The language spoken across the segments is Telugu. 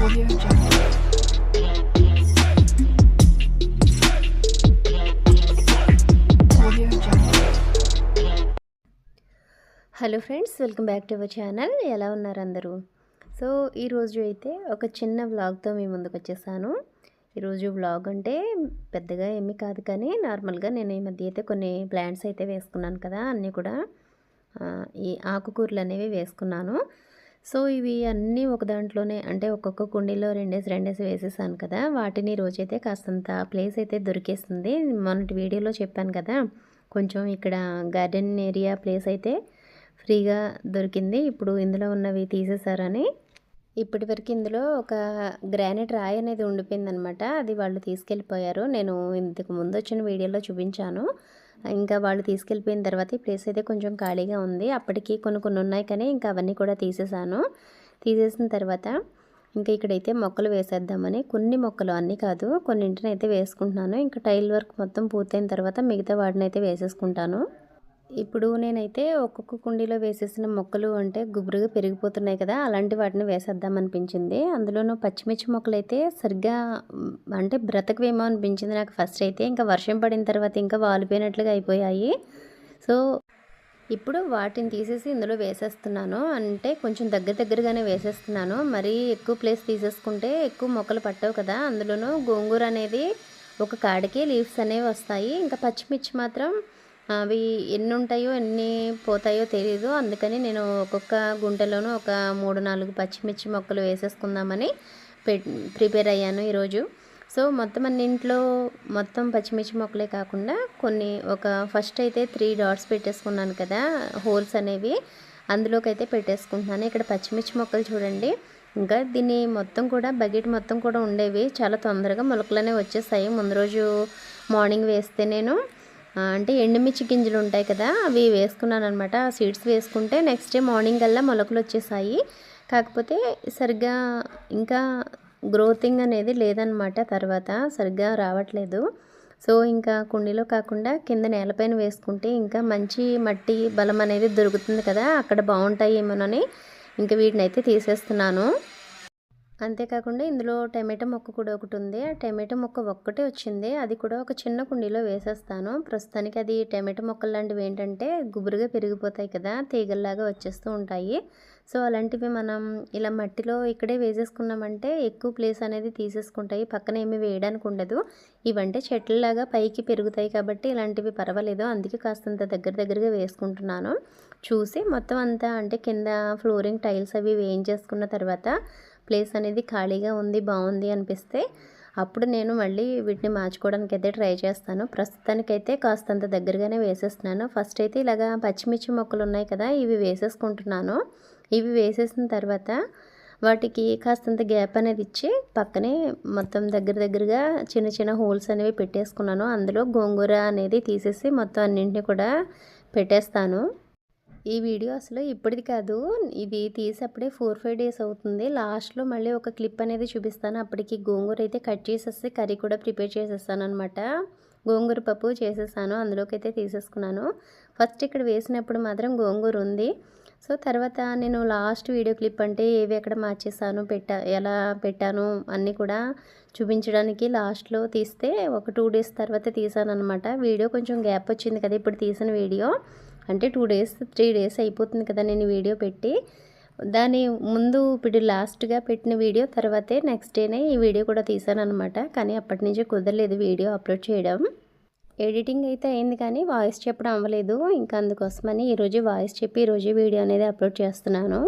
Hello friends welcome back to our channel ఎలా ఉన్నారు అందరూ? సో ఈరోజు అయితే ఒక చిన్న వ్లాగ్తో మీ ముందుకు వచ్చేసాను. ఈరోజు వ్లాగ్ అంటే పెద్దగా ఏమీ కాదు కానీ నార్మల్గా నేను ఈ మధ్య అయితే కొన్ని ప్లాంట్స్ అయితే వేసుకున్నాను కదా అన్నీ కూడా ఈ ఆకుకూరలు అనేవి వేసుకున్నాను. సో ఇవి అన్నీ ఒక దాంట్లోనే అంటే ఒక్కొక్క కుండీలో రెండేసి రెండేసి వేసేసాను కదా వాటిని రోజైతే కాస్తంత ప్లేస్ అయితే దొరికేస్తుంది. మొన్నటి వీడియోలో చెప్పాను కదా కొంచెం ఇక్కడ గార్డెన్ ఏరియా ప్లేస్ అయితే ఫ్రీగా దొరికింది. ఇప్పుడు ఇందులో ఉన్నవి తీసేసారని ఇప్పటి వరకు ఇందులో ఒక గ్రానైట్ రాయి అనేది ఉండిపోయిందనమాట. అది వాళ్ళు తీసుకెళ్ళిపోయారు. నేను ఇంతకు ముందు వచ్చిన వీడియోలో చూపించాను. ఇంకా వాళ్ళు తీసుకెళ్ళిపోయిన తర్వాత ఈ ప్లేస్ అయితే కొంచెం ఖాళీగా ఉంది. అప్పటికి కొన్ని కొన్ని ఉన్నాయి కానీ ఇంకా అవన్నీ కూడా తీసేసాను. తీసేసిన తర్వాత ఇంకా ఇక్కడైతే మొక్కలు వేసేద్దామని కొన్ని మొక్కలు అన్నీ కాదు కొన్నింటిని అయితే వేసుకుంటున్నాను. ఇంకా టైల్ వర్క్ మొత్తం పూర్తయిన తర్వాత మిగతా వాటిని అయితే వేసేసుకుంటాను. ఇప్పుడు నేనైతే ఒక్కొక్క కుండీలో వేసేసిన మొక్కలు అంటే గుబురుగా పెరిగిపోతున్నాయి కదా అలాంటి వాటిని వేసేద్దాం అనిపించింది. అందులోనూ పచ్చిమిర్చి మొక్కలు అయితే సరిగ్గా అంటే బ్రతకవేమో అనిపించింది నాకు ఫస్ట్ అయితే. ఇంకా వర్షం పడిన తర్వాత ఇంకా వాలిపోయినట్లుగా అయిపోయాయి. సో ఇప్పుడు వాటిని తీసేసి ఇందులో వేసేస్తున్నాను. అంటే కొంచెం దగ్గర దగ్గరగానే వేసేస్తున్నాను. మరీ ఎక్కువ ప్లేస్ తీసేసుకుంటే ఎక్కువ మొక్కలు పట్టవు కదా. అందులోనూ గోంగూర అనేది ఒక కాడికి లీవ్స్ అనేవి వస్తాయి. ఇంకా పచ్చిమిర్చి మాత్రం అవి ఎన్ని ఉంటాయో ఎన్ని పోతాయో తెలియదు అందుకని నేను ఒక్కొక్క గుంటలోనూ ఒక మూడు నాలుగు పచ్చిమిర్చి మొక్కలు వేసేసుకుందామని పె ప్రిపేర్ అయ్యాను ఈరోజు. సో మొత్తం అన్నింట్లో మొత్తం పచ్చిమిర్చి మొక్కలే కాకుండా కొన్ని ఒక ఫస్ట్ అయితే త్రీ డాట్స్ పెట్టేసుకున్నాను కదా హోల్స్ అనేవి అందులోకి అయితే పెట్టేసుకుంటున్నాను. ఇక్కడ పచ్చిమిర్చి మొక్కలు చూడండి. ఇంకా దీన్ని మొత్తం కూడా బకెట్ మొత్తం కూడా ఉండేవి. చాలా తొందరగా మొలకలనే వచ్చేసాయి. ముందు రోజు మార్నింగ్ వేస్తే నేను అంటే ఎండుమిర్చి గింజలు ఉంటాయి కదా అవి వేసుకున్నాను అనమాట సీడ్స్ వేసుకుంటే నెక్స్ట్ డే మార్నింగ్ కల్లా మొలకలు వచ్చేసాయి. కాకపోతే సరిగ్గా ఇంకా గ్రోతింగ్ అనేది లేదనమాట తర్వాత సరిగ్గా రావట్లేదు. సో ఇంకా కుండీలో కాకుండా కింద నేలపైన వేసుకుంటే ఇంకా మంచి మట్టి బలం అనేది దొరుకుతుంది కదా అక్కడ బాగుంటాయి ఏమోనని ఇంకా వీటిని అయితే తీసేస్తున్నాను. అంతేకాకుండా ఇందులో టమాటో మొక్క కూడా ఒకటి ఉంది. ఆ టమాటో మొక్క ఒక్కటే వచ్చింది. అది కూడా ఒక చిన్న కుండీలో వేసేస్తాను. ప్రస్తుతానికి అది టమాటో మొక్కలు లాంటివి ఏంటంటే గుబురుగా పెరిగిపోతాయి కదా తీగల్లాగా వచ్చేస్తూ ఉంటాయి. సో అలాంటివి మనం ఇలా మట్టిలో ఇక్కడే వేసేసుకున్నామంటే ఎక్కువ ప్లేస్ అనేది తీసేసుకుంటాయి. పక్కన ఏమి వేయడానికి ఉండదు. ఇవంటే చెట్లలాగా పైకి పెరుగుతాయి కాబట్టి ఇలాంటివి పర్వాలేదు. అందుకే కాస్తంత దగ్గర దగ్గరగా వేసుకుంటున్నాను. చూసి మొత్తం అంతా అంటే కింద ఫ్లోరింగ్ టైల్స్ అవి వేయించేసుకున్న తర్వాత ప్లేస్ అనేది ఖాళీగా ఉంది బాగుంది అనిపిస్తే అప్పుడు నేను మళ్ళీ వీటిని మార్చుకోవడానికి అయితే ట్రై చేస్తాను. ప్రస్తుతానికైతే కాస్తంత దగ్గరగానే వేసేస్తున్నాను. ఫస్ట్ అయితే ఇలాగా పచ్చిమిర్చి మొక్కలు ఉన్నాయి కదా ఇవి వేసేసుకుంటున్నాను. ఇవి వేసేసిన తర్వాత వాటికి కాస్తంత గ్యాప్ అనేది ఇచ్చి పక్కనే మొత్తం దగ్గర దగ్గరగా చిన్న చిన్న హోల్స్ అనేవి పెట్టేసుకున్నాను. అందులో గోంగూర అనేది తీసేసి మొత్తం అన్నింటినీ కూడా పెట్టేస్తాను. ఈ వీడియో అసలు ఇప్పటిది కాదు. ఇది తీసేప్పుడే ఫోర్ ఫైవ్ డేస్ అవుతుంది. లాస్ట్లో మళ్ళీ ఒక క్లిప్ అనేది చూపిస్తాను. అప్పటికి గోంగూర అయితే కట్ చేసేస్తే కర్రీ కూడా ప్రిపేర్ చేసేస్తాను అనమాట గోంగూర పప్పు చేసేసాను. అందులోకి అయితే తీసేసుకున్నాను. ఫస్ట్ ఇక్కడ వేసినప్పుడు మాత్రం గోంగూర ఉంది. సో తర్వాత నేను లాస్ట్ వీడియో క్లిప్ అంటే ఏవి ఎక్కడ మార్చేసాను పెట్టా ఎలా పెట్టాను అన్నీ కూడా చూపించడానికి లాస్ట్లో తీస్తే ఒక టూ డేస్ తర్వాత తీసాను అనమాట వీడియో కొంచెం గ్యాప్ వచ్చింది కదా ఇప్పుడు తీసిన వీడియో. అంటే టూ డేస్ త్రీ డేస్ అయిపోతుంది కదా నేను వీడియో పెట్టి. దాని ముందు ఇప్పుడు లాస్ట్గా పెట్టిన వీడియో తర్వాతే నెక్స్ట్ డేనే ఈ వీడియో కూడా తీసాను అనమాట కానీ అప్పటి నుంచి కుదరలేదు వీడియో అప్లోడ్ చేయడం. ఎడిటింగ్ అయితే అయింది కానీ వాయిస్ చెప్పడం అవ్వలేదు. ఇంకా అందుకోసమని ఈరోజు వాయిస్ చెప్పి ఈరోజు వీడియో అనేది అప్లోడ్ చేస్తున్నాను.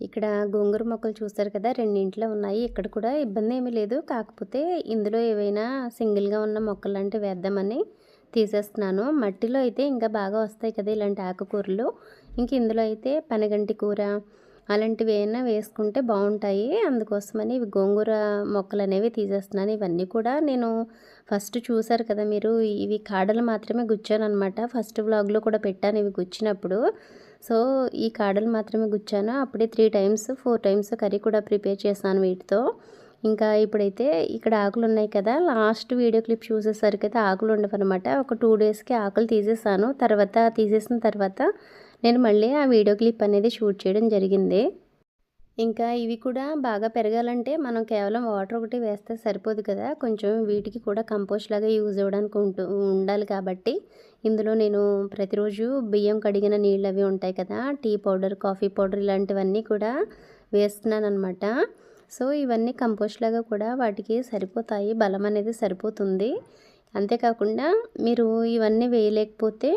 ఇక్కడ గోంగూర మొక్కలు చూస్తారు కదా రెండింట్లో ఉన్నాయి. ఇక్కడ కూడా ఇబ్బంది ఏమీ లేదు. కాకపోతే ఇందులో ఏవైనా సింగిల్గా ఉన్న మొక్కలు లాంటివి వేద్దామని తీసేస్తున్నాను. మట్టిలో అయితే ఇంకా బాగా వస్తాయి కదా ఇలాంటి ఆకుకూరలు. ఇంక ఇందులో అయితే పనగంటి కూర అలాంటివి ఏమైనా వేసుకుంటే బాగుంటాయి. అందుకోసమని ఇవి గోంగూర మొక్కలు అనేవి తీసేస్తున్నాను. ఇవన్నీ కూడా నేను ఫస్ట్ చూసారు కదా మీరు ఇవి కాడలు మాత్రమే గుచ్చాను అనమాట ఫస్ట్ వ్లాగ్లో కూడా పెట్టాను ఇవి గుచ్చినప్పుడు. సో ఈ కాడలు మాత్రమే గుచ్చాను. అప్పుడే three times four times curry కూడా ప్రిపేర్ చేశాను వీటితో. ఇంకా ఇప్పుడైతే ఇక్కడ ఆకులు ఉన్నాయి కదా లాస్ట్ వీడియో క్లిప్ చూసేసరికి అయితే ఆకులు ఉండవన్నమాట. ఒక టూ డేస్కి ఆకులు తీసేసాను. తర్వాత తీసేసిన తర్వాత నేను మళ్ళీ ఆ వీడియో క్లిప్ అనేది షూట్ చేయడం జరిగింది. ఇంకా ఇవి కూడా బాగా పెరగాలంటే మనం కేవలం వాటర్ ఒకటి వేస్తే సరిపోదు కదా. కొంచెం వీటికి కూడా కంపోస్ట్ లాగా యూజ్ అవ్వడానికి ఉంటూ ఉండాలి కాబట్టి. ఇందులో నేను ప్రతిరోజు బియ్యం కడిగిన నీళ్ళు అవి ఉంటాయి కదా టీ పౌడర్ కాఫీ పౌడర్ ఇలాంటివన్నీ కూడా వేస్తున్నాను అనమాట సో ఇవన్నీ కంపోస్ట్ లాగా కూడా వాటికి సరిపోతాయి. బలం అనేది సరిపోతుంది. అంతేకాకుండా మీరు ఇవన్నీ వేయలేకపోతే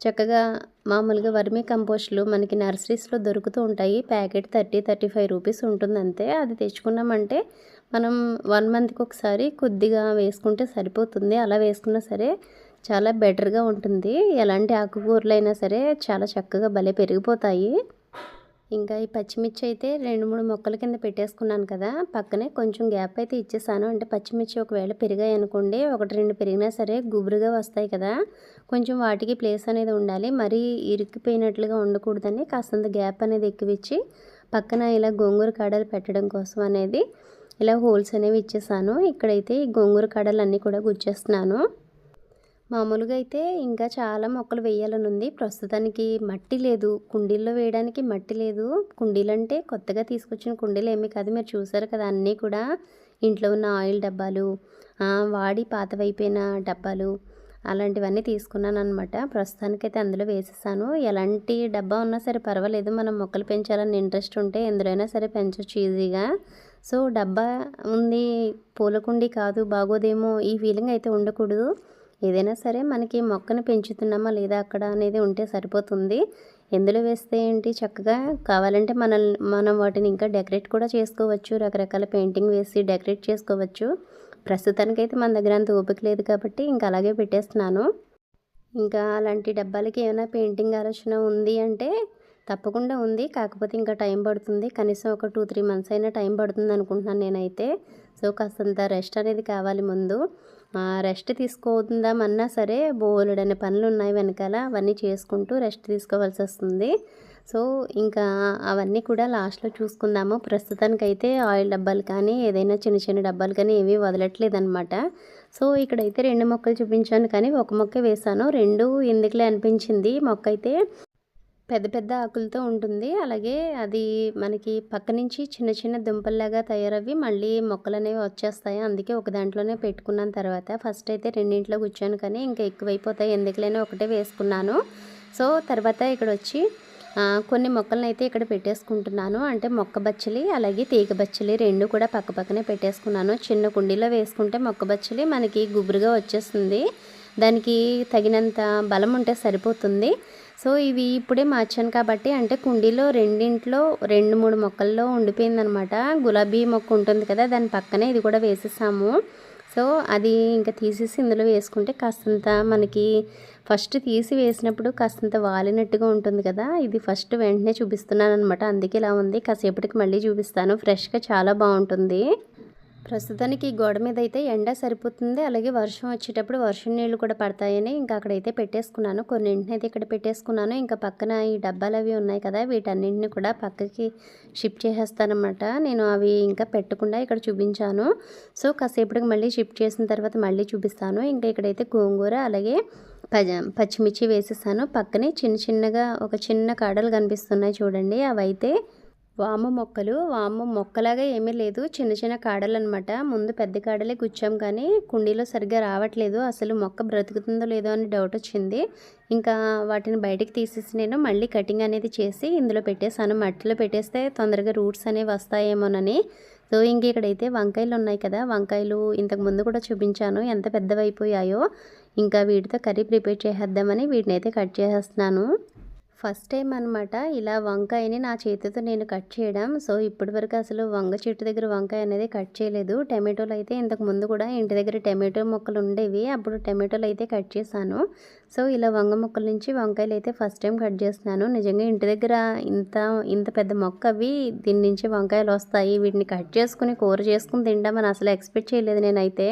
చక్కగా మామూలుగా వర్మీ కంపోస్ట్లు మనకి నర్సరీస్లో దొరుకుతూ ఉంటాయి. Packet thirty thirty five rupees ఉంటుంది అంతే. అది తెచ్చుకున్నామంటే మనం వన్ మంత్కి ఒకసారి కొద్దిగా వేసుకుంటే సరిపోతుంది. అలా వేసుకున్నా సరే చాలా బెటర్గా ఉంటుంది. ఎలాంటి ఆకుకూరలు అయినా సరే చాలా చక్కగా భలే పెరిగిపోతాయి. ఇంకా ఈ పచ్చిమిర్చి అయితే రెండు మూడు మొక్కల కింద పెట్టేసుకున్నాను కదా పక్కనే కొంచెం గ్యాప్ అయితే ఇచ్చేసాను. అంటే పచ్చిమిర్చి ఒకవేళ పెరిగాయి అనుకోండి ఒకటి రెండు పెరిగినా సరే గుబురుగా వస్తాయి కదా. కొంచెం వాటికి ప్లేస్ అనేది ఉండాలి. మరీ ఇరుక్కిపోయినట్లుగా ఉండకూడదని కాస్తంత గ్యాప్ అనేది ఎక్కువిచ్చి పక్కన ఇలా గోంగూర కాడలు పెట్టడం కోసం అనేది ఇలా హోల్స్ అనేవి ఇచ్చేసాను. ఇక్కడైతే ఈ గోంగూర కాడలు అన్నీ కూడా గుచ్చేస్తున్నాను. మామూలుగా అయితే ఇంకా చాలా మొక్కలు వేయాలని ఉంది. ప్రస్తుతానికి మట్టి లేదు. కుండీల్లో వేయడానికి మట్టి లేదు. కుండీలు అంటే కొత్తగా తీసుకొచ్చిన కుండీలు ఏమీ కాదు. మీరు చూసారు కదా అన్నీ కూడా ఇంట్లో ఉన్న ఆయిల్ డబ్బాలు వాడి పాతవైపోయిన డబ్బాలు అలాంటివన్నీ తీసుకున్నాను అనమాట ప్రస్తుతానికైతే అందులో వేసేసాను. ఎలాంటి డబ్బా ఉన్నా సరే పర్వాలేదు. మనం మొక్కలు పెంచాలని ఇంట్రెస్ట్ ఉంటే ఎందులోనైనా సరే పెంచవచ్చు ఈజీగా. సో డబ్బా ఉంది. పూలకుండి కాదు బాగోదేమో ఈ ఫీలింగ్ అయితే ఉండకూడదు. ఏదైనా సరే మనకి మొక్కను పెంచుతున్నామా లేదా అక్కడ అనేది ఉంటే సరిపోతుంది. ఎందులో వేస్తే ఏంటి? చక్కగా కావాలంటే మన మనం వాటిని ఇంకా డెకరేట్ కూడా చేసుకోవచ్చు. రకరకాల పెయింటింగ్ వేసి డెకరేట్ చేసుకోవచ్చు. ప్రస్తుతానికైతే మన దగ్గర అంత ఓపిక లేదు కాబట్టి ఇంకా అలాగే పెట్టేస్తున్నాను. ఇంకా అలాంటి డబ్బాలకి ఏమైనా పెయింటింగ్ ఆలోచన ఉంది అంటే తప్పకుండా ఉంది. కాకపోతే ఇంకా టైం పడుతుంది. కనీసం ఒక టూ త్రీ మంత్స్ అయినా టైం పడుతుంది అనుకుంటున్నాను నేనైతే. సో కాస్తంత రెస్ట్ అనేది కావాలి ముందు. రెస్ట్ తీసుకోదామన్నా సరే బోలెడని పనులు ఉన్నాయి వెనకాల అవన్నీ చేసుకుంటూ రెస్ట్ తీసుకోవాల్సి వస్తుంది. సో ఇంకా అవన్నీ కూడా లాస్ట్లో చూసుకుందాము. ప్రస్తుతానికైతే ఆయిల్ డబ్బాలు కానీ ఏదైనా చిన్న చిన్న డబ్బాలు కానీ ఏమీ వదలట్లేదనమాట సో ఇక్కడైతే రెండు మొక్కలు చూపించాను కానీ ఒక మొక్క వేసాను రెండు ఎందుకులే అనిపించింది? మొక్క అయితే పెద్ద పెద్ద ఆకులతో ఉంటుంది. అలాగే అది మనకి పక్క నుంచి చిన్న చిన్న దుంపల్లాగా తయారవి మళ్ళీ మొక్కలు అనేవి వచ్చేస్తాయి. అందుకే ఒక దాంట్లోనే పెట్టుకున్నాను తర్వాత. ఫస్ట్ అయితే రెండింటిలో కూర్చాను కానీ ఇంకా ఎక్కువైపోతాయి. ఎందుకులేనే ఒకటే వేసుకున్నాను. సో తర్వాత ఇక్కడ వచ్చి కొన్ని మొక్కలను అయితే ఇక్కడ పెట్టేసుకుంటున్నాను. అంటే మొక్క బచ్చలి అలాగే తీగ బచ్చలి రెండు కూడా పక్క పక్కనే పెట్టేసుకున్నాను. చిన్న కుండీలో వేసుకుంటే మొక్క బచ్చలి మనకి గుబురుగా వచ్చేస్తుంది. దానికి తగినంత బలం ఉంటే సరిపోతుంది. సో ఇవి ఇప్పుడే మార్చాను కాబట్టి అంటే కుండీలో రెండింట్లో రెండు మూడు మొక్కల్లో ఉండిపోయిందనమాట. గులాబీ మొక్క ఉంటుంది కదా దాని పక్కనే ఇది కూడా వేసేసాము. సో అది ఇంకా తీసేసి ఇందులో వేసుకుంటే కాస్తంత మనకి ఫస్ట్ తీసి వేసినప్పుడు కాస్తంత వాలినట్టుగా ఉంటుంది కదా ఇది ఫస్ట్ వెంటనే చూపిస్తున్నాను అనమాట అందుకే ఇలా ఉంది కాసేపటికి మళ్ళీ చూపిస్తాను. ఫ్రెష్గా చాలా బాగుంటుంది. ప్రస్తుతానికి ఈ గోడ మీద అయితే ఎండ సరిపోతుంది. అలాగే వర్షం వచ్చేటప్పుడు వర్షం నీళ్ళు కూడా పడతాయని ఇంకా అక్కడైతే పెట్టేసుకున్నాను. కొన్నింటిని అయితే ఇక్కడ పెట్టేసుకున్నాను. ఇంకా పక్కన ఈ డబ్బాలు అవి ఉన్నాయి కదా వీటన్నింటిని కూడా పక్కకి షిఫ్ట్ చేసేస్తానమాట నేను అవి ఇంకా పెట్టకుండా ఇక్కడ చూపించాను. సో కాసేపటికి మళ్ళీ షిఫ్ట్ చేసిన తర్వాత మళ్ళీ చూపిస్తాను. ఇంకా ఇక్కడైతే గోంగూర అలాగే పజ పచ్చిమిర్చి వేసేసాను. పక్కనే చిన్న చిన్నగా ఒక చిన్న కాడలు కనిపిస్తున్నాయి చూడండి. అవైతే వాము మొక్కలు వాము మొక్కలాగా ఏమీ లేదు. చిన్న చిన్న కాడలు అనమాట ముందు పెద్ద కాడలే గుచ్చాం కానీ కుండీలో సరిగ్గా రావట్లేదు. అసలు మొక్క బ్రతుకుతుందో లేదో అని డౌట్ వచ్చింది. ఇంకా వాటిని బయటికి తీసేసి నేను మళ్ళీ కటింగ్ అనేది చేసి ఇందులో పెట్టేసాను మట్టిలో పెట్టేస్తే తొందరగా రూట్స్ అనేవి వస్తాయేమోనని. సో ఇంక ఇక్కడైతే వంకాయలు ఉన్నాయి కదా. వంకాయలు ఇంతకు ముందు కూడా చూపించాను. ఎంత పెద్దవి అయిపోయాయో ఇంకా వీటితో కర్రీ ప్రిపేర్ చేసేద్దామని వీటిని అయితే కట్ చేసేస్తున్నాను. ఫస్ట్ టైం అనమాట ఇలా వంకాయని నా చేతితో నేను కట్ చేయడం. సో ఇప్పటి వరకు అసలు వంగ చెట్టు దగ్గర వంకాయ అనేది కట్ చేయలేదు. టమాటోలు అయితే ఇంతకు ముందు కూడా ఇంటి దగ్గర టమాటో మొక్కలు ఉండేవి. అప్పుడు టమాటోలు అయితే కట్ చేశాను. సో ఇలా వంగ మొక్కల నుంచి వంకాయలు అయితే ఫస్ట్ టైం కట్ చేస్తున్నాను. నిజంగా ఇంటి దగ్గర ఇంత ఇంత పెద్ద మొక్క అవి దీని నుంచి వంకాయలు వస్తాయి. వీటిని కట్ చేసుకుని కూర చేసుకుని తింటామని అసలు ఎక్స్పెక్ట్ చేయలేదు నేనైతే.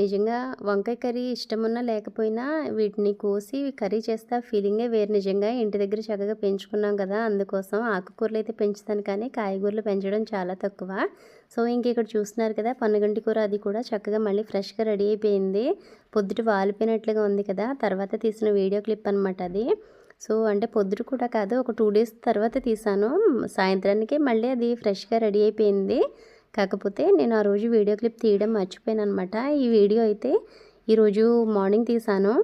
నిజంగా వంకాయ కర్రీ ఇష్టమున్నా లేకపోయినా వీటిని కోసి కర్రీ చేస్తే ఫీలింగే వేరు. నిజంగా ఇంటి దగ్గర చక్కగా పెంచుకున్నాం కదా అందుకోసం ఆకుకూరలు అయితే పెంచుతాను కానీ కాయగూరలు పెంచడం చాలా తక్కువ. సో ఇంక ఇక్కడ చూస్తున్నారు కదా పన్నగంటి కూర అది కూడా చక్కగా మళ్ళీ ఫ్రెష్గా రెడీ అయిపోయింది. పొద్దుట వాలిపోయినట్లుగా ఉంది కదా తర్వాత తీసిన వీడియో క్లిప్ అనమాట అది. సో అంటే పొద్దుట కూడా కాదు ఒక టూ డేస్ తర్వాత తీసాను. సాయంత్రానికి మళ్ళీ అది ఫ్రెష్గా రెడీ అయిపోయింది. కాకపోతే నేను ఆ రోజు వీడియో క్లిప్ తీయడం మర్చిపోయాను అనమాట ఈ వీడియో అయితే ఈరోజు మార్నింగ్ తీసాను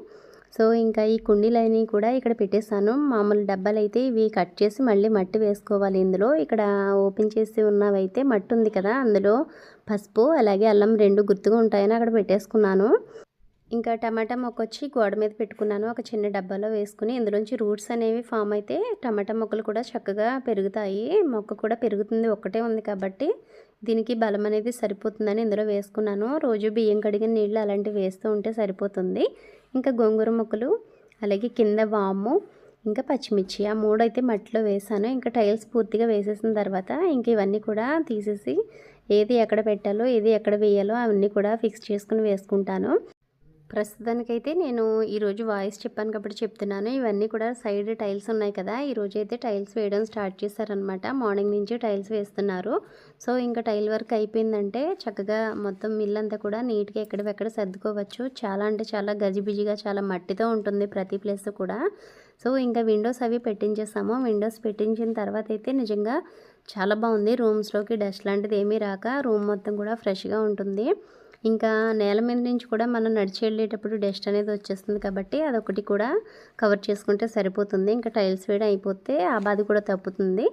సో ఇంకా ఈ కుండీలన్నీ కూడా ఇక్కడ పెట్టేశాను. మామూలు డబ్బాలు అయితే ఇవి కట్ చేసి మళ్ళీ మట్టి వేసుకోవాలి ఇందులో. ఇక్కడ ఓపెన్ చేసి ఉన్నవైతే మట్టి ఉంది కదా అందులో పసుపు అలాగే అల్లం రెండు గుర్తుగా ఉంటాయని అక్కడ పెట్టేసుకున్నాను. ఇంకా టమాటా మొక్క వచ్చి గోడ మీద పెట్టుకున్నాను. ఒక చిన్న డబ్బాలో వేసుకుని ఇందులోంచి రూట్స్ అనేవి ఫామ్ అయితే టమాటా మొక్కలు కూడా చక్కగా పెరుగుతాయి. మొక్క కూడా పెరుగుతుంది. ఒక్కటే ఉంది కాబట్టి దీనికి బలం అనేది సరిపోతుందని ఇందులో వేసుకున్నాను. రోజు బియ్యం కడిగిన నీళ్ళు అలాంటివి వేస్తూ ఉంటే సరిపోతుంది. ఇంకా గోంగూర మొక్కలు అలాగే కింద వాము ఇంకా పచ్చిమిర్చి ఆ మూడు అయితే మట్టిలో వేసాను. ఇంకా టైల్స్ పూర్తిగా వేసేసిన తర్వాత ఇంక ఇవన్నీ కూడా తీసేసి ఏది ఎక్కడ పెట్టాలో ఏది ఎక్కడ వేయాలో అవన్నీ కూడా ఫిక్స్ చేసుకుని వేసుకుంటాను. ప్రస్తుతానికైతే నేను ఈరోజు వాయిస్ చెప్పాను కాబట్టి చెప్తున్నాను. ఇవన్నీ కూడా సైడ్ టైల్స్ ఉన్నాయి కదా. ఈరోజు అయితే టైల్స్ వేయడం స్టార్ట్ చేశారనమాట మార్నింగ్ నుంచి టైల్స్ వేస్తున్నారు. సో ఇంకా టైల్ వర్క్ అయిపోయిందంటే చక్కగా మొత్తం మిల్లంతా కూడా నీట్గా ఎక్కడెక్కడ సర్దుకోవచ్చు. చాలా అంటే చాలా గజిబిజిగా చాలా మట్టితో ఉంటుంది ప్రతి ప్లేస్ కూడా. సో ఇంకా విండోస్ అవి పెట్టించేసాము. విండోస్ పెట్టించిన తర్వాత అయితే నిజంగా చాలా బాగుంది. రూమ్స్లోకి డస్ట్ లాంటిది ఏమీ రాక రూమ్ మొత్తం కూడా ఫ్రెష్గా ఉంటుంది. ఇంకా నేల మీద నుంచి కూడా మనం నడిచి వెళ్ళేటప్పుడు డస్ట్ అనేది వచ్చేస్తుంది కాబట్టి అదొకటి కూడా కవర్ చేసుకుంటే సరిపోతుంది. ఇంకా టైల్స్ వేయడం అయిపోతే ఆ బాధ కూడా తప్పుతుంది.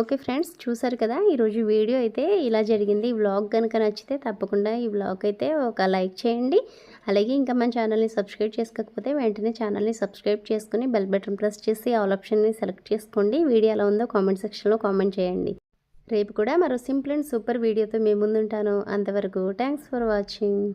ఓకే ఫ్రెండ్స్ చూసారు కదా? ఈరోజు వీడియో అయితే ఇలా జరిగింది. ఈ వ్లాగ్ కనుక నచ్చితే తప్పకుండా ఈ వ్లాగ్ అయితే ఒక లైక్ చేయండి. అలాగే ఇంకా మన ఛానల్ని సబ్స్క్రైబ్ చేసుకోకపోతే వెంటనే ఛానల్ని సబ్స్క్రైబ్ చేసుకుని బెల్ బటన్ ప్రెస్ చేసి ఆల్ ఆప్షన్ని సెలెక్ట్ చేసుకోండి. వీడియో ఎలా ఉందో కామెంట్ సెక్షన్లో కామెంట్ చేయండి. రేపు కూడా మరో సింపుల్ అండ్ సూపర్ వీడియోతో మీ ముందుంటాను. అంతవరకు థ్యాంక్స్ ఫర్ వాచింగ్.